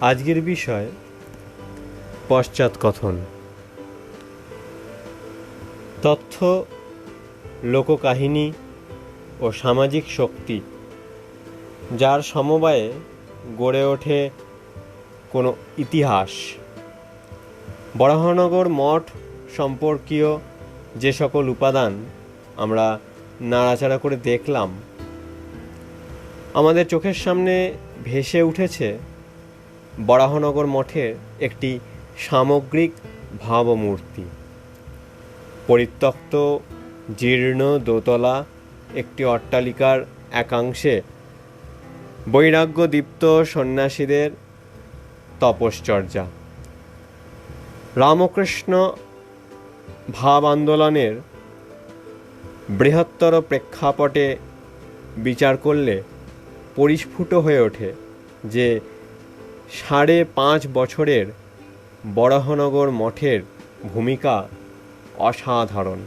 আজকের বিষয় পশ্চাৎকথন তথ্য লোককাহিনী ও সামাজিক শক্তি, যার সমবায়ে গড়ে ওঠে কোনো ইতিহাস। বরাহনগর মঠ সম্পর্কীয় যে সকল উপাদান আমরা নাড়াচাড়া করে দেখলাম আমাদের চোখের সামনে ভেসে উঠেছে বরাহনগর মঠের একটি সামগ্রিক ভাবমূর্তি। পরিত্যক্ত, জীর্ণ দোতলা, একটি অট্টালিকার একাংশে বৈরাগ্য দীপ্ত সন্ন্যাসীদের তপশ্চর্যা। রামকৃষ্ণ ভাব আন্দোলনের বৃহত্তর প্রেক্ষাপটে বিচার করলে পরিস্ফুট হয়ে ওঠে যে সাড়ে পাঁচ বছরের বরাহনগর মঠের ভূমিকা অসাধারণ।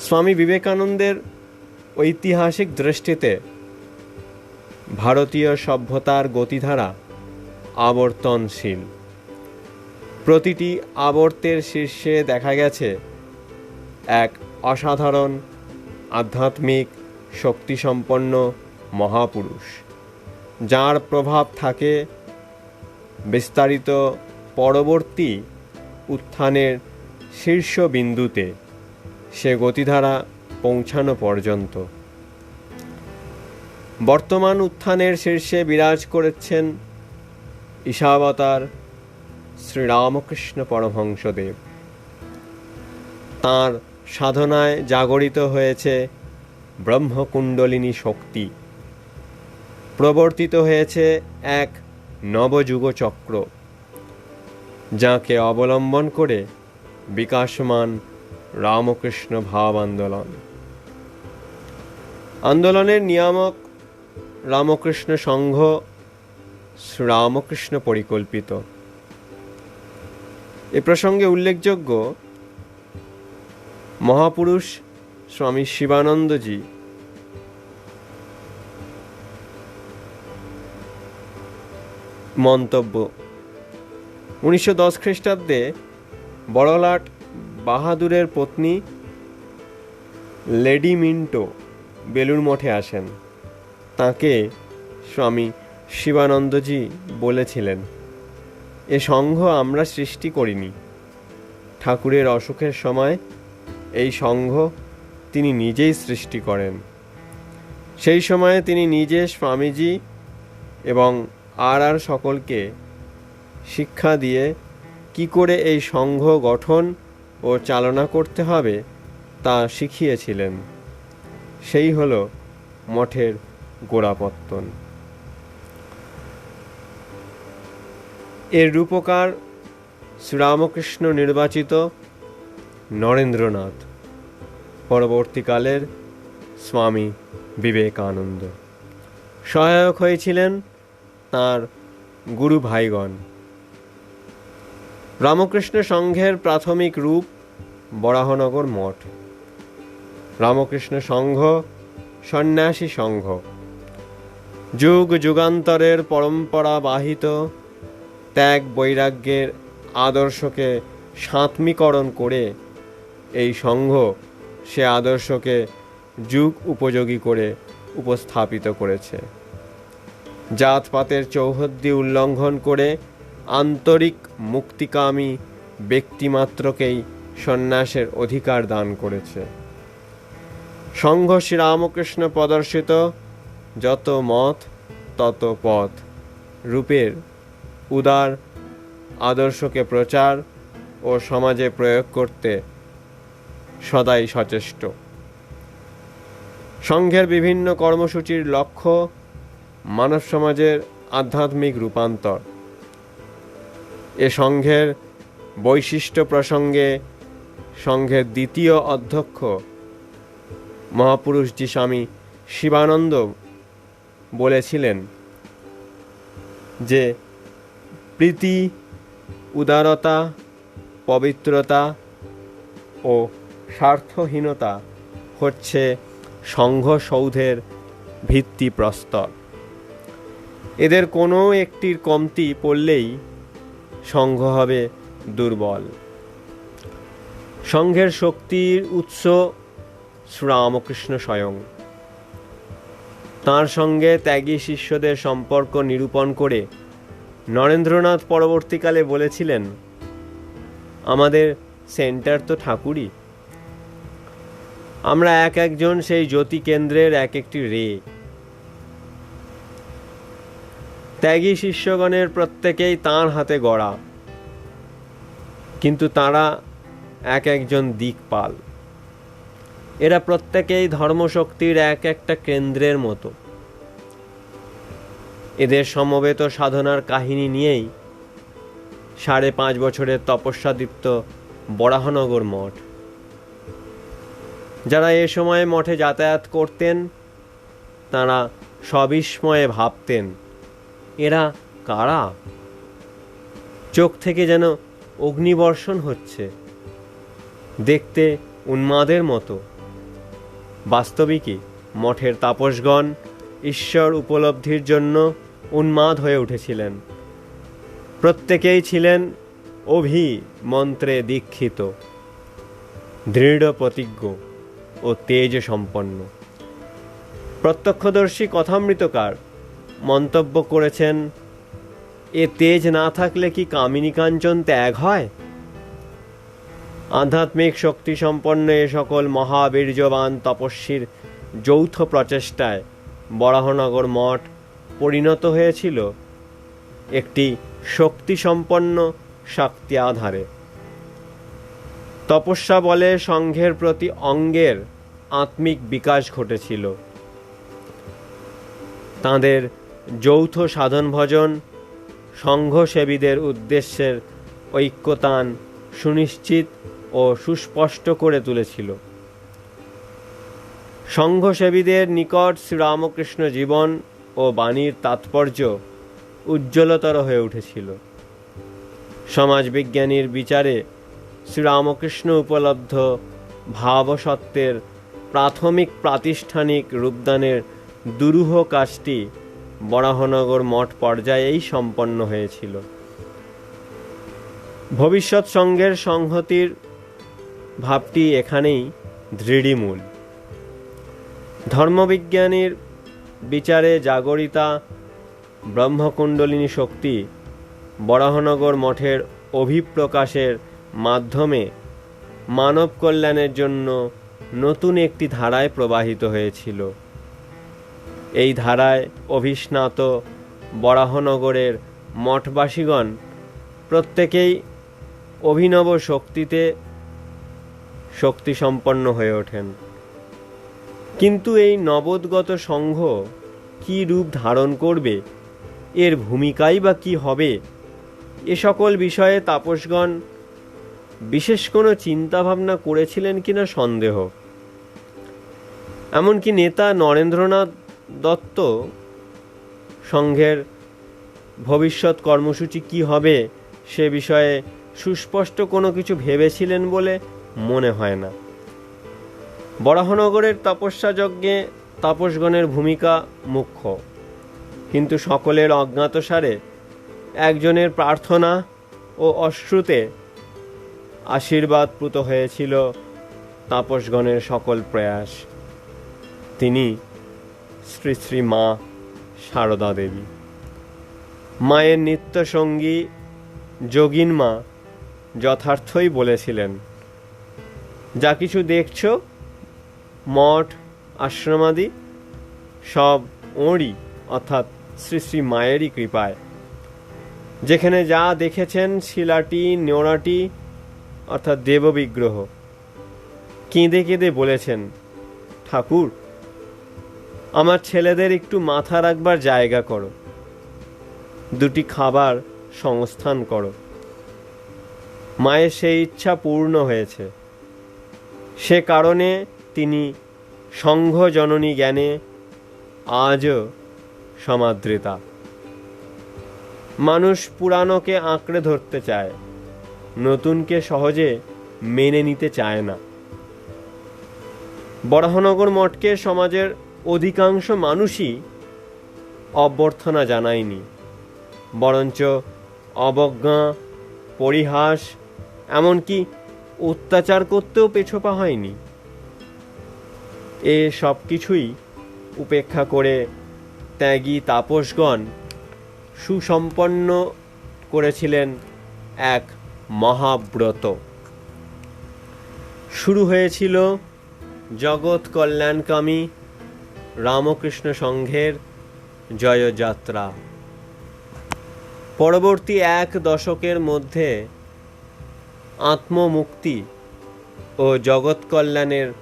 স্বামী বিবেকানন্দের ঐতিহাসিক দৃষ্টিতে ভারতীয় সভ্যতার গতিধারা আবর্তনশীল। প্রতিটি আবর্তের শীর্ষে দেখা গেছে এক অসাধারণ আধ্যাত্মিক, শক্তিসম্পন্ন মহাপুরুষ, যার প্রভাব থাকে বিস্তারিত পরবর্তী উত্থানের শীর্ষবিন্দুতে সে গতিধারা পৌঁছানো পর্যন্ত। বর্তমান উত্থানের শীর্ষে বিরাজ করেছেন ঈশাবতার শ্রীরামকৃষ্ণ পরমহংসদেব। তাঁর সাধনায় জাগরিত হয়েছে ব্রহ্মকুণ্ডলিনী শক্তি। প্রবর্তিত হয়েছে এক নবযুগ চক্র যাকে অবলম্বন করে বিকাশমান রামকৃষ্ণ ভাব আন্দোলন। আন্দোলনের নিয়ামক রামকৃষ্ণ সংঘ রামকৃষ্ণ পরিকল্পিত। এ প্রসঙ্গে উল্লেখযোগ্য মহাপুরুষ স্বামী শিবানন্দজি মন্তব্য। উনিশশো দশ খ্রিস্টাব্দে বড়লাট বাহাদুরের পত্নী লেডি মিন্টো বেলুর মঠে আসেন। তাকে স্বামী শিবানন্দজি বলেছিলেন, এ সংঘ আমরা সৃষ্টি করিনি। ঠাকুরের অসুখের সময় এই সংঘ তিনি নিজেই সৃষ্টি করেন। সেই সময়ে তিনি নিজে স্বামীজি এবং আর আর সকলকে শিক্ষা দিয়ে কি করে এই সংঘ গঠন ও চালনা করতে হবে তা শিখিয়েছিলেন। সেই হলো মঠের গোড়াপত্তন। এর রূপকার শ্রীরামকৃষ্ণ নির্বাচিত নরেন্দ্রনাথ, পরবর্তীকালের স্বামী বিবেকানন্দ। সহায়ক হয়েছিলেন তাঁর গুরু ভাইগণ। রামকৃষ্ণ সংঘের প্রাথমিক রূপ বরাহনগর মঠ। রামকৃষ্ণ সংঘ, সন্ন্যাসী সংঘ। যুগ যুগান্তরের পরম্পরা বাহিত ত্যাগ বৈরাগ্যের আদর্শকে সাঁতমীকরণ করে এই সংঘ সে আদর্শকে যুগ উপযোগী করে উপস্থাপিত করেছে। জাতপাতের চৌহদ্দি উল্লঙ্ঘন করে আন্তরিক মুক্তিকামী ব্যক্তিমাত্রকেই সন্ন্যাসের অধিকার দান করেছে। সংঘ শ্রীরামকৃষ্ণ প্রদর্শিত যত মত, তত পথ। রূপের উদার আদর্শকে প্রচার ও সমাজে প্রয়োগ করতে সদাই সচেষ্ট। সংঘের বিভিন্ন কর্মসূচির লক্ষ্য মানব সমাজের আধ্যাত্মিক রূপান্তর। এ সংঘের বৈশিষ্ট্য প্রসঙ্গে সংঘের দ্বিতীয় অধ্যক্ষ মহাপুরুষজি স্বামী শিবানন্দ বলেছিলেন যে, প্রীতি, উদারতা, পবিত্রতা ও স্বার্থহীনতা হচ্ছে সংঘ সৌধের ভিত্তিপ্রস্তর। এদের কোনো একটির কমতি পড়লেই সংঘ হবে দুর্বল। সংঘের শক্তির উৎস শ্রীরামকৃষ্ণ স্বয়ং। তার সঙ্গে ত্যাগী শিষ্যদের সম্পর্ক নিরূপণ করে নরেন্দ্রনাথ পরবর্তীকালে বলেছিলেন, আমাদের সেন্টার তো ঠাকুরই। আমরা এক একজন সেই জ্যোতি কেন্দ্রের এক একটি রে ত্যাগী শিষ্যগণের প্রত্যেকেই তাঁর হাতে গড়া। কিন্তু তারা এক একজন দিকপাল। এরা প্রত্যেকেই ধর্মশক্তির এক একটা কেন্দ্রের মতো। এদের সমবেত সাধনার কাহিনী নিয়েই সাড়ে পাঁচ বছরের তপস্যাদীপ্ত বরাহনগর মঠ। যারা এ সময়ে মঠে যাতায়াত করতেন, তারা সবিস্ময়ে ভাবতেন এরা কারা? চোখ থেকে যেন অগ্নিবর্ষণ হচ্ছে। দেখতে উন্মাদের মতো। বাস্তবিকই মঠের তাপসগণ ঈশ্বর উপলব্ধির জন্য উন্মাদ হয়ে উঠেছিলেন। প্রত্যেকেই ছিলেন অভি মন্ত্রে দীক্ষিত। দৃঢ় প্রতিজ্ঞ ও তেজ সম্পন্ন প্রত্যক্ষদর্শী কথামৃতকার মন্তব্য করেছেন, এ তেজ না থাকলে কি কামিনী কাঞ্চন ত্যাগ হয়? আধ্যাত্মিক শক্তি সম্পন্ন এ সকল মহাবীর্যবান তপস্বীর যৌথ প্রচেষ্টায় বরাহনগর মঠ পরিণত হয়েছিল একটি শক্তি সম্পন্ন শক্তি আধারে। তপস্যা বলে সংঘের প্রতি অঙ্গের আত্মিক বিকাশ ঘটেছিল। তাঁদের যৌথ সাধন ভজন সংঘসেবীদের উদ্দেশ্যের ঐক্যতান সুনিশ্চিত ও সুস্পষ্ট করে তুলেছিল। সংঘসেবীদের নিকট শ্রীরামকৃষ্ণ জীবন ও বাণীর তাৎপর্য উজ্জ্বলতর হয়ে উঠেছিল। সমাজবিজ্ঞানীর বিচারে শ্রীরামকৃষ্ণ উপলব্ধ ভাবসত্ত্বের প্রাথমিক প্রাতিষ্ঠানিক রূপদানের দুরূহ কাজটি বরাহনগর মঠ পর্যায়েই সম্পন্ন হয়েছিল। ভবিষ্যৎ সঙ্গের সংহতির ভাবটি এখানেই দৃঢ়িমূল। ধর্মবিজ্ঞানীর বিচারে জাগরিতা ব্রহ্মকুণ্ডলিনী শক্তি বরাহনগর মঠের অভিপ্রকাশের মাধ্যমে মানব কল্যাণের জন্য নতুন একটি ধারায় প্রবাহিত হয়েছিল। এই ধারায় অভিস্নাত বরাহনগরের মঠবাসীগণ প্রত্যেকেই অভিনব শক্তিতে শক্তিসম্পন্ন হয়ে ওঠেন। কিন্তু এই নবোদ্গত সংঘ কি রূপ ধারণ করবে, এর ভূমিকাই বা কি হবে, এ সকল বিষয়ে তাপসগণ বিশেষ কোনো চিন্তাভাবনা করেছিলেন কিনা সন্দেহ। এমনকি নেতা নরেন্দ্রনাথ দত্ত সংঘের ভবিষ্যৎ কর্মসূচি কি হবে সে বিষয়ে সুস্পষ্ট কোনো কিছু ভেবেছিলেন বলে মনে হয় না। বরাহনগরের তপস্যা যজ্ঞে তাপসগণের ভূমিকা মুখ্য। কিন্তু সকলের অজ্ঞাতসারে একজনের প্রার্থনা ও অশ্রুতে আশীর্বাদপ্লুত হয়েছিল তাপসগণের সকল প্রয়াস। তিনি শ্রী শ্রী মা সারদা দেবী। মায়ের নিত্যসঙ্গী যোগিন মা যথার্থই বলেছিলেন, যা কিছু দেখছ, মঠ, আশ্রমাদি, সব ওঁরই, অর্থাৎ শ্রী শ্রী মায়েরই কৃপায়। যেখানে যা দেখেছেন শিলাটি নেওড়াটি অর্থাৎ দেববিগ্রহ। কেঁদে কেঁদে বলেছেন, ঠাকুর আমার ছেলেদের একটু মাথা রাখবার জায়গা করো। দুটি খাবার সংস্থান করো। মায়ের সেই ইচ্ছা পূর্ণ হয়েছে। সে কারণে তিনি সংঘ জননী জ্ঞানে আজও সমাদৃতা। মানুষ পুরানোকে আঁকড়ে ধরতে চায়, নতুনকে সহজে মেনে নিতে চায় না। বরাহনগর মঠকে সমাজের অধিকাংশ মানুষই অভ্যর্থনা জানায়নি, বরঞ্চ অবজ্ঞা, পরিহাস, এমনকি অত্যাচার করতেও পেছোপা হয়নি। এ সব কিছুই উপেক্ষা করে ত্যাগী তাপসগণ সুসম্পন্ন করেছিলেন এক মহাব্রত। শুরু হয়েছিল জগৎ কল্যাণকামী রামকৃষ্ণ সংঘের জয়যাত্রা। পরবর্তী এক দশকের মধ্যে আত্মমুক্তি ও জগৎ কল্যাণের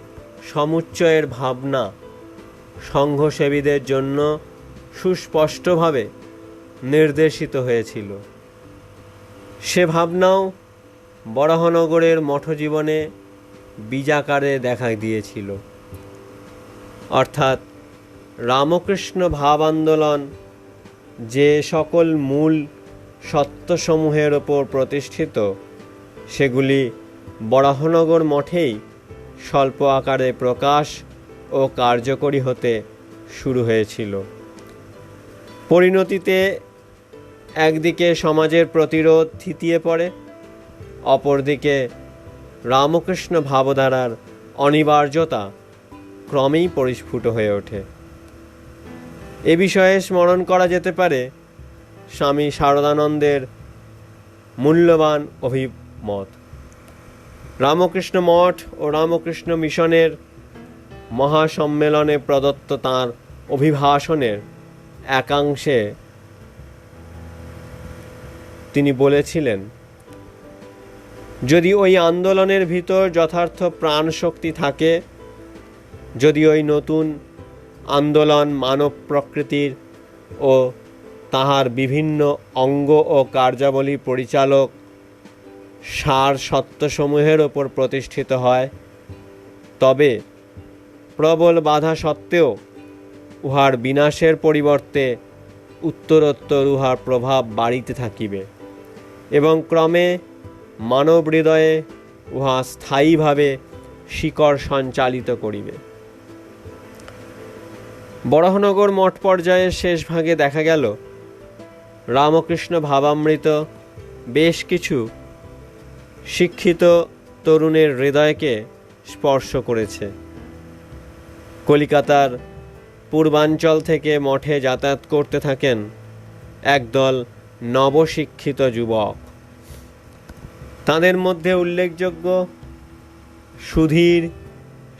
সমুচ্চয়ের ভাবনা সংঘসেবীদের জন্য সুস্পষ্টভাবে নির্দেশিত হয়েছিল। সে ভাবনাও বরাহনগরের মঠজীবনে বীজাকারে দেখা দিয়েছিল। অর্থাৎ রামকৃষ্ণ ভাব আন্দোলন যে সকল মূল সত্যসমূহের ওপর প্রতিষ্ঠিত, সেগুলি বরাহনগর মঠেই স্বল্প আকারে প্রকাশ ও কার্যকরী হতে শুরু হয়েছিল। পরিণতিতে একদিকে সমাজের প্রতিরোধ থিতিয়ে পড়ে, অপরদিকে রামকৃষ্ণ ভাবধারার অনিবার্যতা ক্রমেই পরিস্ফুট হয়ে ওঠে। এ বিষয়ে স্মরণ করা যেতে পারে স্বামী শারদানন্দের মূল্যবান অভিমত। রামকৃষ্ণ মঠ ও রামকৃষ্ণ মিশনের মহাসম্মেলনে প্রদত্ত তাঁর অভিভাষণের একাংশে তিনি বলেছিলেন, যদি ওই আন্দোলনের ভিতর যথার্থ প্রাণশক্তি থাকে, যদি ওই নতুন আন্দোলন, মানব প্রকৃতির ও তাহার বিভিন্ন অঙ্গ ও কার্যাবলী পরিচালক সার সত্যসমূহের ওপর প্রতিষ্ঠিত হয়। তবে প্রবল বাধা সত্ত্বেও উহার বিনাশের পরিবর্তে উত্তরোত্তর উহার প্রভাব বাড়িতে থাকিবে এবং ক্রমে মানব হৃদয়ে উহা স্থায়ীভাবে শিকড় সঞ্চালিত করিবে। বরাহনগর মঠ পর্যায়ের শেষ ভাগে দেখা গেল রামকৃষ্ণ ভাবামৃত, বেশ কিছু শিক্ষিত তরুণের হৃদয়কে স্পর্শ করেছে। কলিকাতার পূর্বাঞ্চল থেকে মঠে যাতায়াত করতে থাকেন একদল নবশিক্ষিত যুবক। তাদের মধ্যে উল্লেখযোগ্য সুধীর,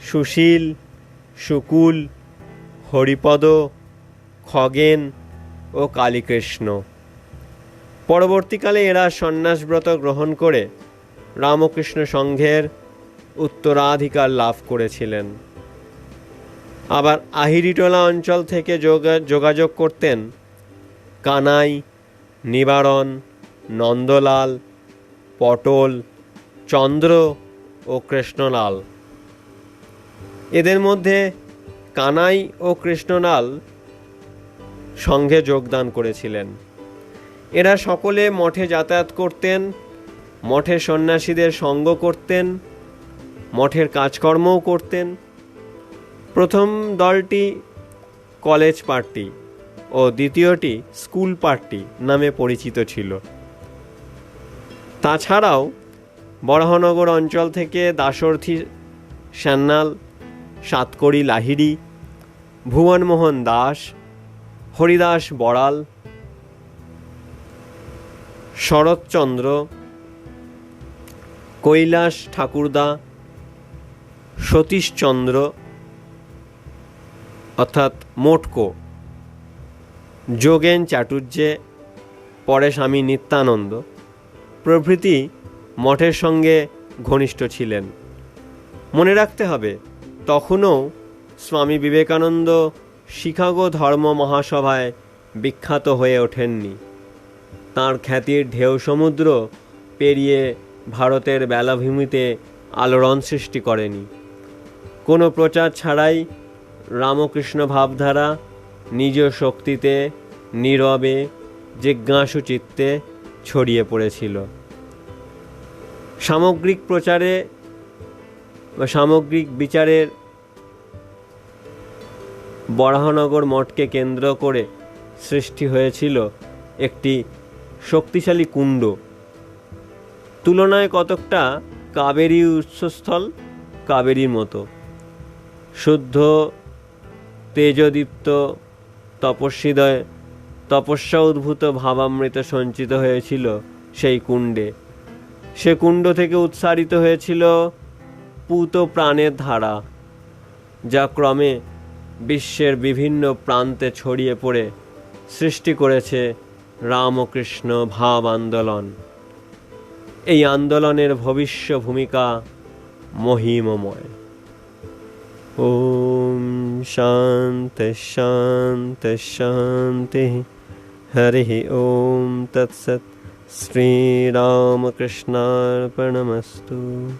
সুশীল, সুকুল হরিপদ, খগেন ও কালীকৃষ্ণ। পরবর্তীকালে এরা সন্ন্যাসব্রত গ্রহণ করে রামকৃষ্ণ সংঘের উত্তরাধিকার লাভ করেছিলেন। আবার আহিরিটোলা অঞ্চল থেকে যোগা- যোগাযোগ করতেন কানাই, নিবারণ, নন্দলাল, পটল, চন্দ্র ও কৃষ্ণলাল। এদের মধ্যে কানাই ও কৃষ্ণনাল সঙ্ঘে যোগদান করেছিলেন। এরা সকলে মঠে যাতায়াত করতেন মঠে সন্ন্যাসীদের সঙ্গ করতেন, মঠের কাজকর্মও করতেন। প্রথম দলটি কলেজ পার্টি ও দ্বিতীয়টি স্কুল পার্টি নামে পরিচিত ছিল। তাছাড়াও বরাহনগর অঞ্চল থেকে দাসরথী সান্যাল সাতকড়ি লাহিড়ি, ভুবনমোহন দাস, হরিদাস বড়াল, শরৎচন্দ্র, কৈলাস ঠাকুরদা, সতীশচন্দ্র, অর্থাৎ মোটকো, যোগেন চাটুর্যে পরে স্বামী নিত্যানন্দ, প্রভৃতি মঠের সঙ্গে ঘনিষ্ঠ ছিলেন। মনে রাখতে হবে তখনও স্বামী বিবেকানন্দ শিকাগো ধর্ম মহাসভায় বিখ্যাত হয়ে ওঠেননি। তাঁর খ্যাতির ঢেউ সমুদ্র পেরিয়ে ভারতের বেলাভূমিতে আলোড়ন সৃষ্টি করেনি। কোনো প্রচার ছাড়াই রামকৃষ্ণ ভাবধারা নিজ শক্তিতে, নীরবে, জিজ্ঞাসু চিত্তে ছড়িয়ে পড়েছিল। সামগ্রিক প্রচারে বা সামগ্রিক বিচারের বরাহনগর মঠকে কেন্দ্র করে সৃষ্টি হয়েছিল একটি শক্তিশালী কুণ্ড। তুলনায় কতকটা কাবেরী উৎসস্থল কাবেরীর মতো। শুদ্ধ তেজদীপ্ত তপস্বীদয় তপস্যা উদ্ভূত ভাবামৃত সঞ্চিত হয়েছিল সেই কুণ্ডে। সে কুণ্ড থেকে উৎসারিত হয়েছিল পুত প্রাণের ধারা, যা ক্রমে বিশ্বের বিভিন্ন প্রান্তে ছড়িয়ে পড়ে, সৃষ্টি করেছে রামকৃষ্ণ ভাব আন্দোলন। এই আন্দোলনের ভবিষ্য ভূমিকা মহিমময়। ওম শান্তি শান্তি শান্তি। হরি ওম তৎসৎ। শ্রীরামকৃষ্ণার্পণমস্তু।